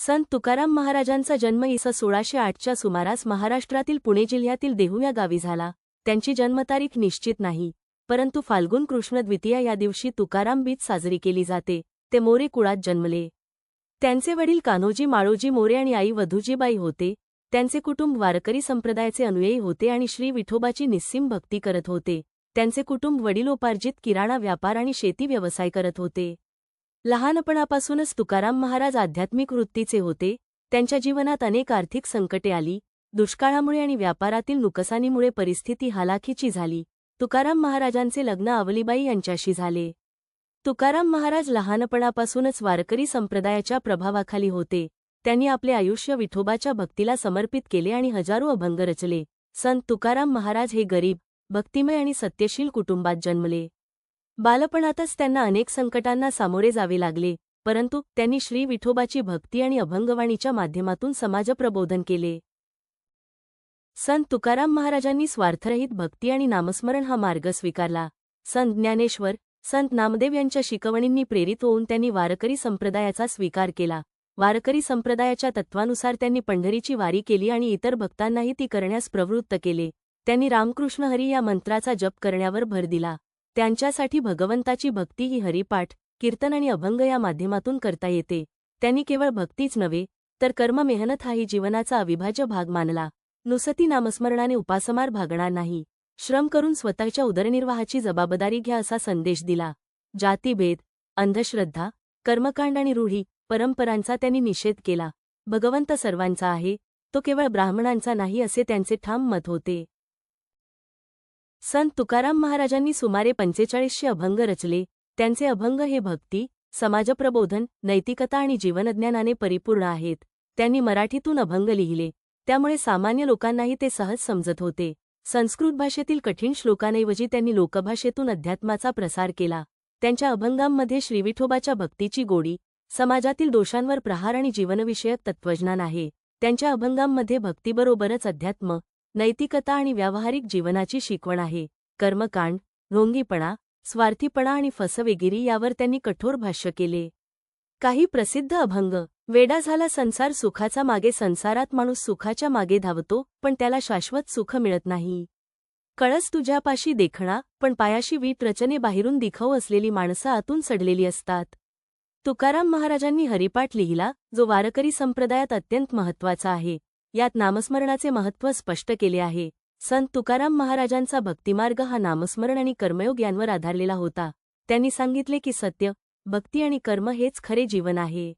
संत तुकाराम महाराजांचा जन्म इस सोळाशे आठच्या सुमारास महाराष्ट्रातील पुणे जिल्ह्यातील देहू या गावी झाला. त्यांची जन्मतारीख निश्चित नाही. परंतु फाल्गुन कृष्ण द्वितीया या दिवशी तुकाराम बीज साजरी केली जाते. ते मोरे कुळात जन्मले. त्यांचे वडील कान्होजी माळोजी मोरे आणि आई वधूजीबाई होते. त्यांचे कुटुंब वारकरी संप्रदायाचे अनुयायी होते आणि श्री विठोबाची निस्सीम भक्ती करत होते. त्यांचे कुटुंब वडिलोपार्जित किराणा व्यापार आणि शेती व्यवसाय करत होते. लहानपणापासूनच तुकाराम महाराज आध्यात्मिक वृत्तीचे होते. त्यांच्या जीवनात अनेक आर्थिक संकटे आली. दुष्काळामुळे आणि व्यापारातील नुकसानीमुळे परिस्थिती हालाखीची झाली. तुकाराम महाराजांचे लग्न अवलीबाई यांच्याशी झाले. तुकाराम महाराज लहानपणापासूनच वारकरी संप्रदायाच्या प्रभावाखाली होते. त्यांनी आपले आयुष्य विठोबाच्या भक्तीला समर्पित केले आणि हजारो अभंग रचले. संत तुकाराम महाराज हे गरीब भक्तिमय आणि सत्यशील कुटुंबात जन्मले. बालपणातच त्यांना अनेक संकटांना सामोरे जावे लागले परंतु त्यांनी श्री विठोबाची भक्ती आणि अभंगवाणीच्या माध्यमातून समाजप्रबोधन केले. संत तुकाराम महाराजांनी स्वार्थरहित भक्ती आणि नामस्मरण हा मार्ग स्वीकारला. संत ज्ञानेश्वर संत नामदेव यांच्या शिकवणींनी प्रेरित होऊन त्यांनी वारकरी संप्रदायाचा स्वीकार केला. वारकरी संप्रदायाच्या तत्वानुसार त्यांनी पंढरीची वारी केली आणि इतर भक्तांनाही ती करण्यास प्रवृत्त केले. त्यांनी रामकृष्ण हरी या मंत्राचा जप करण्यावर भर दिला. त्यांच्यासाठी भगवंताची भक्ती ही हरिपाठ कीर्तन आणि अभंग या माध्यमातून करता येते. त्यांनी केवळ भक्तीच नव्हे तर कर्म मेहनत हाही जीवनाचा अविभाज्य भाग मानला. नुसती नामस्मरणाने उपासमार भागणार नाही. श्रम करून स्वतःच्या उदरनिर्वाहाची जबाबदारी घ्या असा संदेश दिला. जातीभेद अंधश्रद्धा कर्मकांड आणि रूढी परंपरांचा त्यांनी निषेध केला. भगवंत सर्वांचा आहे तो केवळ ब्राह्मणांचा नाही असे त्यांचे ठाम मत होते. संत तुकाराम महाराजांनी सुमारे पंचेचाळीसशे अभंग रचले. त्यांचे अभंग हे भक्ती समाजप्रबोधन नैतिकता आणि जीवनज्ञानाने परिपूर्ण आहेत. त्यांनी मराठीतून अभंग लिहिले. त्यामुळे सामान्य लोकांनाही ते सहज समजत होते. संस्कृत भाषेतील कठीण श्लोकांऐवजी त्यांनी लोकभाषेतून अध्यात्माचा प्रसार केला. त्यांच्या अभंगांमध्ये श्रीविठोबाच्या भक्तीची गोडी समाजातील दोषांवर प्रहार आणि जीवनविषयक तत्वज्ञान आहे. त्यांच्या अभंगांमध्ये भक्तीबरोबरच अध्यात्म नैतिकता आणि व्यावहारिक जीवनाची शिकवण आहे. कर्मकांड ढोंगीपणा स्वार्थीपणा आणि फसवेगिरी यावर त्यांनी कठोर भाष्य केले. काही प्रसिद्ध अभंग वेडा झाला संसार सुखाचा मागे संसारात माणूस सुखाच्या मागे धावतो पण त्याला शाश्वत सुख मिळत नाही. कळस तुझ्यापाशी देखणा पण पायाशी वीट रचने बाहेरून दिखाऊ असलेली माणसं आतून सडलेली असतात. तुकाराम महाराजांनी हरिपाठ लिहिला जो वारकरी संप्रदायात अत्यंत महत्त्वाचा आहे. यात नामस्मरणाचे महत्त्व स्पष्ट केले आहे. संत तुकाराम महाराजांचा भक्तिमार्ग हा नामस्मरण आणि कर्मयोग यांवर आधारलेला होता. त्यांनी सांगितले की सत्य भक्ती आणि कर्म हेच खरे जीवन आहे.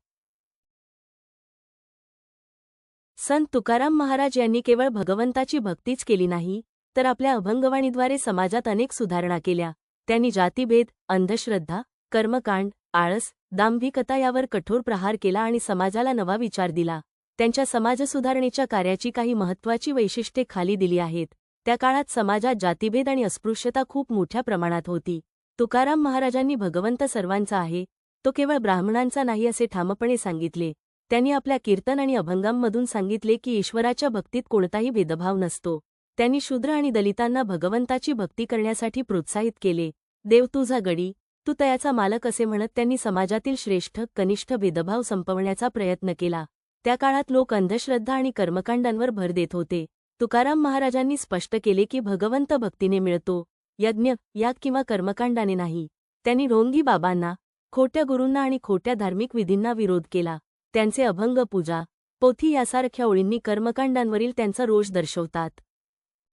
संत तुकाराम महाराज यांनी केवळ भगवंताची भक्तीच केली नाही तर आपल्या अभंगवाणीद्वारे समाजात अनेक सुधारणा केल्या. त्यांनी जातीभेद अंधश्रद्धा कर्मकांड आळस दांभिकता यावर कठोर प्रहार केला आणि समाजाला नवा विचार दिला. त्यांच्या समाजसुधारणेच्या कार्याची काही महत्त्वाची वैशिष्ट्ये खाली दिली आहेत. त्या काळात समाजात जातीभेद आणि अस्पृश्यता खूप मोठ्या प्रमाणात होती. तुकाराम महाराजांनी भगवंत सर्वांचा आहे तो केवळ ब्राह्मणांचा नाही असे ठामपणे सांगितले. त्यांनी आपल्या कीर्तन आणि अभंगांमधून सांगितले की ईश्वराच्या भक्तीत कोणताही भेदभाव नसतो. त्यांनी शूद्र आणि दलितांना भगवंताची भक्ती करण्यासाठी प्रोत्साहित केले. देव तुझा गडी तू तयाचा मालक असे म्हणत त्यांनी समाजातील श्रेष्ठ कनिष्ठ भेदभाव संपवण्याचा प्रयत्न केला. त्या काळात लोक अंधश्रद्धा आणि कर्मकांडांवर भर देत होते. तुकाराम महाराजांनी स्पष्ट केले की भगवंत भक्तीने मिळतो यज्ञ याग किंवा कर्मकांडाने नाही. त्यांनी ढोंगी बाबांना खोट्या गुरूंना आणि खोट्या धार्मिक विधींना विरोध केला. त्यांचे अभंग पूजा पोथी यासारख्या ओळींनी कर्मकांडांवरील त्यांचा रोष दर्शवतात.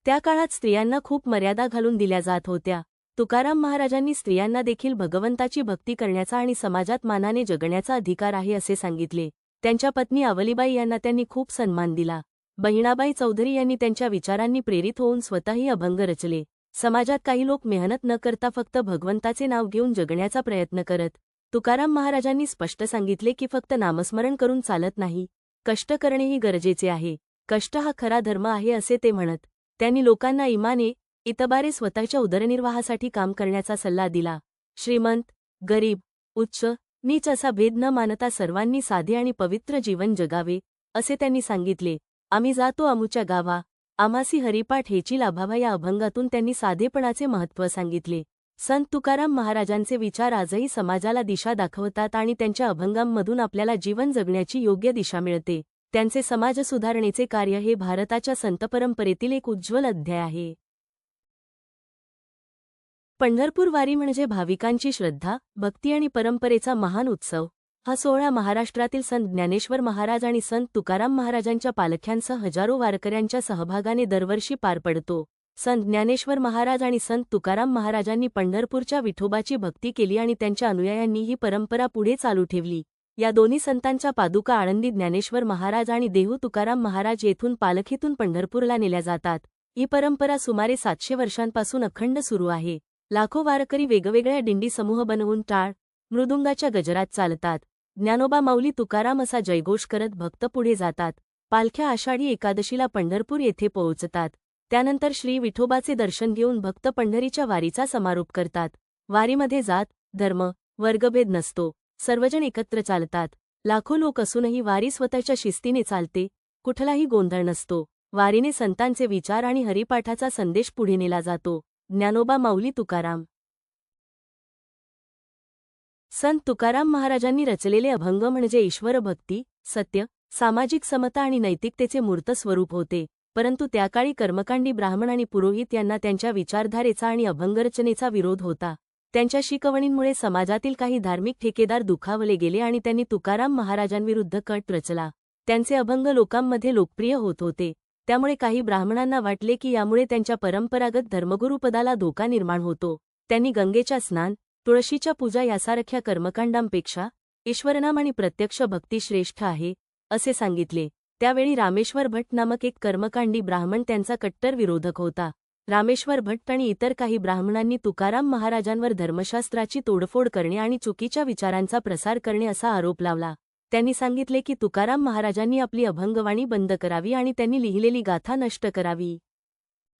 त्या काळात स्त्रियांना खूप मर्यादा घालून दिल्या जात होत्या. तुकाराम महाराजांनी स्त्रियांना देखील भगवंताची भक्ती करण्याचा आणि समाजात मानाने जगण्याचा अधिकार आहे असे सांगितले. त्यांच्या पत्नी अवलीबाई यांना त्यांनी खूप सन्मान दिला. बहिणाबाई चौधरी यांनी त्यांच्या विचारांनी प्रेरित होऊन स्वतःही अभंग रचले. समाजात काही लोक मेहनत न करता फक्त भगवंताचे नाव घेऊन जगण्याचा प्रयत्न करत तुकाराम महाराजांनी स्पष्ट सांगितले की फक्त नामस्मरण करून चालत नाही. कष्ट करणेही गरजेचे आहे. कष्ट हा खरा धर्म आहे असे ते म्हणत त्यांनी लोकांना इमाने इतबारे स्वतःच्या उदरनिर्वाहासाठी काम करण्याचा सल्ला दिला. श्रीमंत गरीब उच्च नीच असा भेद न मानता सर्वांनी साधे आणि पवित्र जीवन जगावे असे त्यांनी सांगितले. आम्ही जातो अमुच्या गावा. आमासी हरिपाठ हेची लाभावा या अभंगातून त्यांनी साधेपणाचे महत्त्व सांगितले. संत तुकाराम महाराजांचे विचार आजही समाजाला दिशा दाखवतात आणि त्यांच्या अभंगांमधून आपल्याला जीवन जगण्याची योग्य दिशा मिळते. त्यांचे समाज सुधारणेचे कार्य हे भारताच्या संतपरंपरेतील एक उज्ज्वल अध्याय आहे. पंढरपूर वारी म्हणजे भाविकांची श्रद्धा भक्ती आणि परंपरेचा महान उत्सव. हा सोहळा महाराष्ट्रातील संत ज्ञानेश्वर महाराज आणि संत तुकाराम महाराजांच्या पालख्यांसह हजारो वारकऱ्यांच्या सहभागाने दरवर्षी पार पडतो. संत ज्ञानेश्वर महाराज आणि संत तुकाराम महाराजांनी पंढरपूरच्या विठोबाची भक्ती केली आणि त्यांच्या अनुयायांनी ही परंपरा पुढे चालू ठेवली. या दोन्ही संतांच्या पादुका आळंदी ज्ञानेश्वर महाराज आणि देहू तुकाराम महाराज येथून पालखीतून पंढरपूरला नेल्या जातात. ही परंपरा सुमारे सातशे वर्षांपासून अखंड सुरू आहे. लाखो वारकरी वेगवेगळ्या दिंडी समूह बनवून टाळ मृदुंगाच्या गजरात चालतात. ज्ञानोबा माऊली तुकाराम असा जयघोष करत भक्त पुढे जातात. पालख्या आषाढी एकादशीला पंढरपूर येथे पोहोचतात. त्यानंतर श्री विठोबाचे दर्शन घेऊन भक्त पंढरीच्या वारीचा समारोप करतात. वारीमध्ये जात धर्म वर्गभेद नसतो. सर्वजण एकत्र चालतात. लाखो लोक असूनही वारी स्वतःच्या शिस्तीने चालते. कुठलाही गोंधळ नसतो. वारीने संतांचे विचार आणि हरिपाठाचा संदेश पुढे नेला जातो. ज्ञानोबा माऊली तुकाराम. संत तुकाराम महाराजांनी रचलेले अभंग म्हणजे ईश्वरभक्ती सत्य सामाजिक समता आणि नैतिकतेचे मूर्त स्वरूप होते. परंतु त्याकाळी कर्मकांडी ब्राह्मण आणि पुरोहित यांना त्यांच्या विचारधारेचा आणि अभंगरचनेचा विरोध होता. त्यांच्या शिकवणींमुळे समाजातील काही धार्मिक ठेकेदार दुखावले गेले आणि त्यांनी तुकाराम महाराजांविरुद्ध कट रचला. त्यांचे अभंग लोकांमध्ये लोकप्रिय होत होते. त्यामुळे काही ब्राह्मणांना वाटले की यामुळे त्यांच्या परंपरागत धर्मगुरुपदाला धोका निर्माण होतो. त्यांनी गंगेच्या स्नान तुळशीच्या पूजा यासारख्या कर्मकांडांपेक्षा ईश्वरनाम आणि प्रत्यक्ष भक्ती श्रेष्ठ आहे असे सांगितले. त्यावेळी रामेश्वर भट्ट नामक एक कर्मकांडी ब्राह्मण त्यांचा कट्टर विरोधक होता. रामेश्वर भट्ट आणि इतर काही ब्राह्मणांनी तुकाराम महाराजांवर धर्मशास्त्राची तोडफोड करणे आणि चुकीच्या विचारांचा प्रसार करणे असा आरोप लावला. त्यांनी सांगितले की तुकाराम महाराजांनी आपली अभंगवाणी बंद करावी आणि त्यांनी लिहिलेली गाथा नष्ट करावी.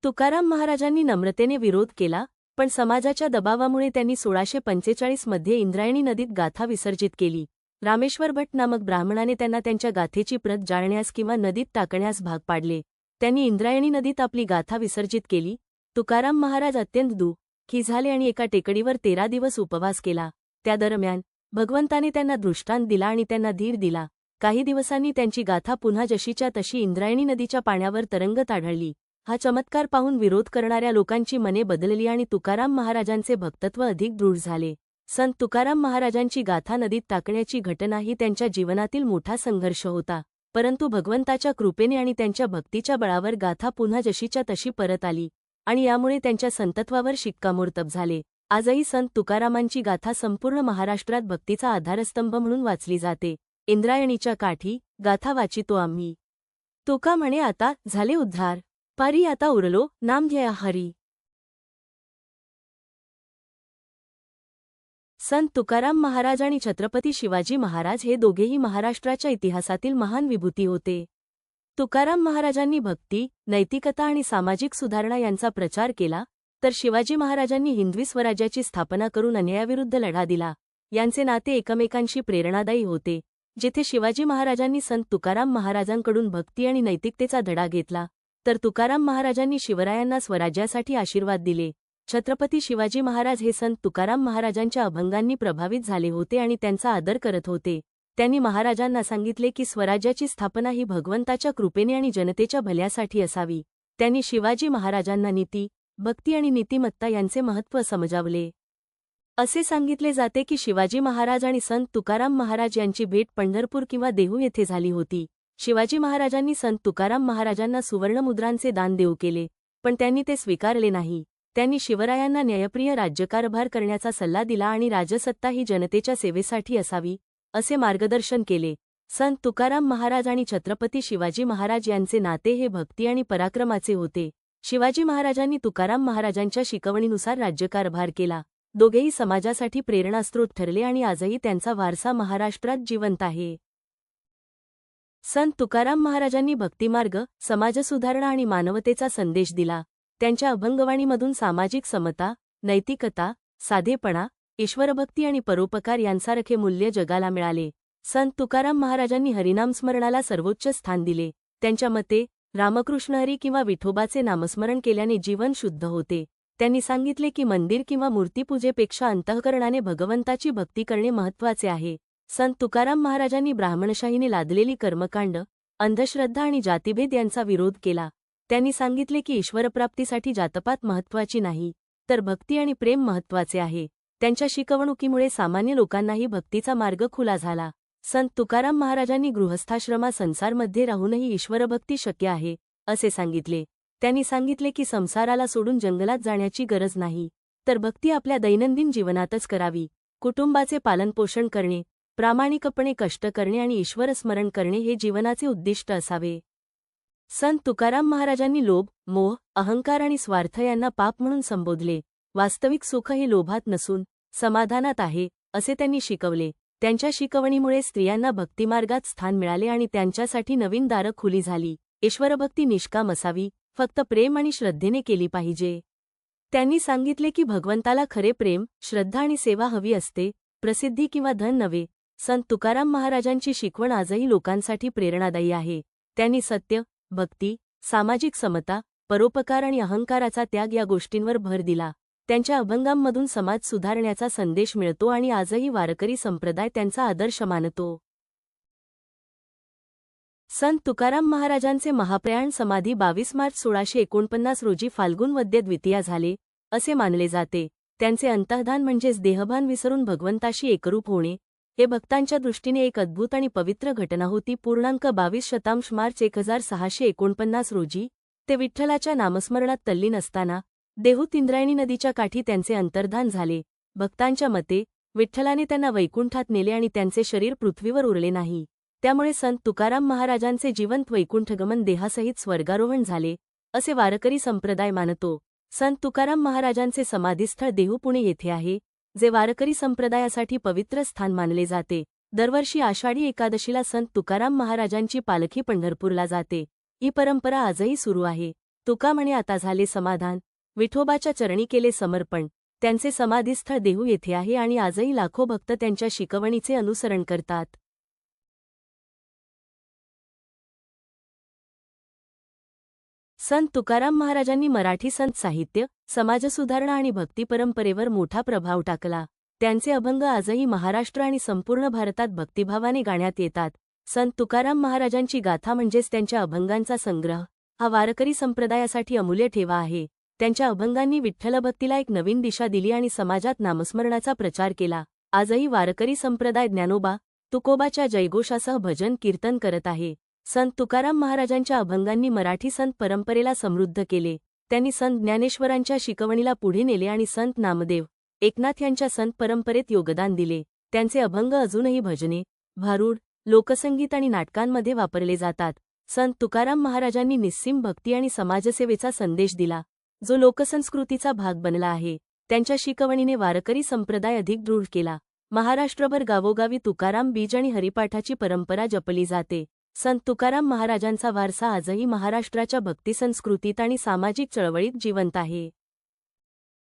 तुकाराम महाराजांनी नम्रतेने विरोध केला पण समाजाच्या दबावामुळे त्यांनी सोळाशे पंचेचाळीसमध्ये इंद्रायणी नदीत गाथा विसर्जित केली. रामेश्वर भट नामक ब्राह्मणाने त्यांना त्यांच्या गाथेची प्रत जाळण्यास किंवा नदीत टाकण्यास भाग पाडले. त्यांनी इंद्रायणी नदीत आपली गाथा विसर्जित केली. तुकाराम महाराज अत्यंत दुःखी झाले आणि एका टेकडीवर तेरा दिवस उपवास केला. त्या दरम्यान भगवंताने त्यांना दृष्टांत दिला आणि त्यांना धीर दिला. काही दिवसांनी त्यांची गाथा पुन्हा जशीच्या तशी इंद्रायणी नदीच्या पाण्यावर तरंगत आढळली. हा चमत्कार पाहून विरोध करणाऱ्या लोकांची मने बदलली आणि तुकाराम महाराजांचे भक्तत्व अधिक दृढ झाले. संत तुकाराम महाराजांची गाथा नदीत टाकण्याची घटनाही त्यांच्या जीवनातील मोठा संघर्ष होता. परंतु भगवंताच्या कृपेने आणि त्यांच्या भक्तीच्या बळावर गाथा पुन्हा जशीच्या तशी परत आली आणि यामुळे त्यांच्या संतत्वावर शिक्कामोर्तब झाले. आजही संत तुकारामांची गाथा संपूर्ण महाराष्ट्रात भक्तीचा आधारस्तंभ म्हणून वाचली जाते. इंद्रायणीच्या काठी गाथा वाचितो आम्ही. तुका म्हणे आता झाले उद्धार. पारी आता उरलो नाम घ्या हरी. संत तुकाराम महाराज आणि छत्रपती शिवाजी महाराज हे दोघेही महाराष्ट्राच्या इतिहासातील महान विभूती होते. तुकाराम महाराजांनी भक्ती नैतिकता आणि सामाजिक सुधारणा यांचा प्रचार केला तर शिवाजी महाराजांनी हिंदवी स्वराज्याची स्थापना करून अन्यायाविरुद्ध लढा दिला. यांचे नाते एकमेकांशी प्रेरणादायी होते. जेथे शिवाजी महाराजांनी संत तुकाराम महाराजांकडून भक्ती आणि नैतिकतेचा धडा घेतला तर तुकाराम महाराजांनी शिवरायांना स्वराज्यासाठी आशीर्वाद दिले. छत्रपती शिवाजी महाराज हे संत तुकाराम महाराजांच्या अभंगांनी प्रभावित झाले होते आणि त्यांचा आदर करत होते. त्यांनी महाराजांना सांगितले की स्वराज्याची स्थापना ही भगवंताच्या कृपेने आणि जनतेच्या भल्यासाठी असावी. त्यांनी शिवाजी महाराजांना नीती भक्ती आणि नीतिमत्ता यांचे महत्त्व समजावले. असे सांगितले जाते की शिवाजी महाराज आणि संत तुकाराम महाराज यांची भेट पंढरपूर किंवा देहू येथे झाली होती. शिवाजी महाराजांनी संत तुकाराम महाराजांना सुवर्णमुद्रांचे दान देऊ केले पण त्यांनी ते स्वीकारले नाही. त्यांनी शिवरायांना न्यायप्रिय राज्यकारभार करण्याचा सल्ला दिला आणि राजसत्ता ही जनतेच्या सेवेसाठी असावी असे मार्गदर्शन केले. संत तुकाराम महाराज आणि छत्रपती शिवाजी महाराज यांचे नाते हे भक्ती आणि पराक्रमाचे होते. शिवाजी महाराजांनी तुकाराम महाराजांच्या शिकवणीनुसार राज्यकारभार केला. दोघेही समाजासाठी प्रेरणास्त्रोत ठरले आणि आजही त्यांचा वारसा महाराष्ट्रात जिवंत आहे. संत तुकाराम महाराजांनी भक्तिमार्ग समाजसुधारणा आणि मानवतेचा संदेश दिला. त्यांच्या अभंगवाणीमधून सामाजिक समता नैतिकता साधेपणा ईश्वरभक्ती आणि परोपकार यांसारखे मूल्य जगाला मिळाले. संत तुकाराम महाराजांनी हरिनाम स्मरणाला सर्वोच्च स्थान दिले. त्यांच्या मते रामकृष्णहरी किंवा विठोबाचे नामस्मरण केल्याने जीवन शुद्ध होते. त्यांनी सांगितले की मंदिर किंवा मूर्तीपूजेपेक्षा अंतःकरणाने भगवंताची भक्ती करणे महत्त्वाचे आहे. संत तुकाराम महाराजांनी ब्राह्मणशाहीने लादलेली कर्मकांड अंधश्रद्धा आणि जातिभेद यांचा विरोध केला. त्यांनी सांगितले की ईश्वरप्राप्तीसाठी जातपात महत्त्वाची नाही तर भक्ती आणि प्रेम महत्त्वाचे आहे. त्यांच्या शिकवणुकीमुळे सामान्य लोकांनाही भक्तीचा मार्ग खुला झाला. संत तुकाराम महाराजांनी गृहस्थाश्रमा संसारमध्ये राहूनही ईश्वरभक्ती शक्य आहे असे सांगितले. त्यांनी सांगितले की संसाराला सोडून जंगलात जाण्याची गरज नाही. तर भक्ती आपल्या दैनंदिन जीवनातच करावी. कुटुंबाचे पालनपोषण करणे प्रामाणिकपणे कष्ट करणे आणि ईश्वरस्मरण करणे हे जीवनाचे उद्दिष्ट असावे. संत तुकाराम महाराजांनी लोभ मोह अहंकार आणि स्वार्थ यांना पाप म्हणून संबोधले. वास्तविक सुख हे लोभात नसून समाधानात आहे असे त्यांनी शिकवले. त्यांच्या शिकवणीमुळे स्त्रियांना भक्तिमार्गात स्थान मिळाले आणि त्यांच्यासाठी नवीन दारं खुली झाली. ईश्वरभक्ती निष्काम असावी फक्त प्रेम आणि श्रद्धेने केली पाहिजे. त्यांनी सांगितले की भगवंताला खरे प्रेम श्रद्धा आणि सेवा हवी असते प्रसिद्धी किंवा धन नव्हे. संत तुकाराम महाराजांची शिकवण आजही लोकांसाठी प्रेरणादायी आहे. त्यांनी सत्य भक्ती सामाजिक समता परोपकार आणि अहंकाराचा त्याग या गोष्टींवर भर दिला. त्यांच्या अभंगांमधून समाज सुधारण्याचा संदेश मिळतो आणि आजही वारकरी संप्रदाय त्यांचा आदर्श मानतो. संत तुकाराम महाराजांचे महाप्रयाण समाधी बावीस मार्च सोळाशे एकोणपन्नास रोजी फाल्गुन वद्य द्वितीया झाले असे मानले जाते. त्यांचे अंतःधान म्हणजेच देहभान विसरून भगवंताशी एकरूप होणे हे भक्तांच्या दृष्टीने एक अद्भुत आणि पवित्र घटना होती. पूर्णांक बावीस शतांश मार्च एक हजार सहाशे एकोणपन्नास रोजी ते विठ्ठलाच्या नामस्मरणात तल्लीन असताना देहूत इंद्रायणी नदीच्या काठी त्यांचे अंतर्धान झाले. भक्तांच्या मते विठ्ठलाने त्यांना वैकुंठात नेले आणि त्यांचे शरीर पृथ्वीवर उरले नाही. त्यामुळे संत तुकाराम महाराजांचे जिवंत वैकुंठगमन देहासहित स्वर्गारोहण झाले असे वारकरी संप्रदाय मानतो. संत तुकाराम महाराजांचे समाधीस्थळ देहू पुणे येथे आहे जे वारकरी संप्रदायासाठी पवित्र स्थान मानले जाते. दरवर्षी आषाढी एकादशीला संत तुकाराम महाराजांची पालखी पंढरपूरला जाते. ही परंपरा आजही सुरू आहे. तुका म्हणे आता झाले समाधान. विठोबाच्या चरणी केले समर्पण. त्यांचे समाधीस्थळ देहू येथे आहे आणि आजही लाखो भक्त त्यांच्या शिकवणीचे अनुसरण करतात. संत तुकाराम महाराजांनी मराठी संत साहित्य समाजसुधारणा आणि भक्ती परंपरेवर मोठा प्रभाव टाकला. त्यांचे अभंग आजही महाराष्ट्र आणि संपूर्ण भारतात भक्तिभावाने गाण्यात येतात. संत तुकाराम महाराजांची गाथा म्हणजेच त्यांच्या अभंगांचा संग्रह हा वारकरी संप्रदायासाठी अमूल्य ठेवा आहे. त्यांच्या अभंगांनी विठ्ठलभक्तीला एक नवीन दिशा दिली आणि समाजात नामस्मरणाचा प्रचार केला. आजही वारकरी संप्रदाय ज्ञानोबा तुकोबाच्या जयघोषासह भजन कीर्तन करत आहे. संत तुकाराम महाराजांच्या अभंगांनी मराठी संत परंपरेला समृद्ध केले. त्यांनी संत ज्ञानेश्वरांच्या शिकवणीला पुढे नेले आणि संत नामदेव एकनाथ यांच्या संत परंपरेत योगदान दिले. त्यांचे अभंग अजूनही भजने भारूड लोकसंगीत आणि नाटकांमध्ये वापरले जातात. संत तुकाराम महाराजांनी निस्सीम भक्ती आणि समाजसेवेचा संदेश दिला. जो लोकसंस्कृतीचा भाग बनला आहे त्यांच्या शिकवणीने वारकरी संप्रदाय अधिक दृढ केला. महाराष्ट्रभर गावोगावी तुकाराम बीज आणि हरिपाठाची परंपरा जपली जाते. संत तुकाराम महाराजांचा वारसा आजही महाराष्ट्राच्या भक्तिसंस्कृतीत आणि सामाजिक चळवळीत जिवंत आहे.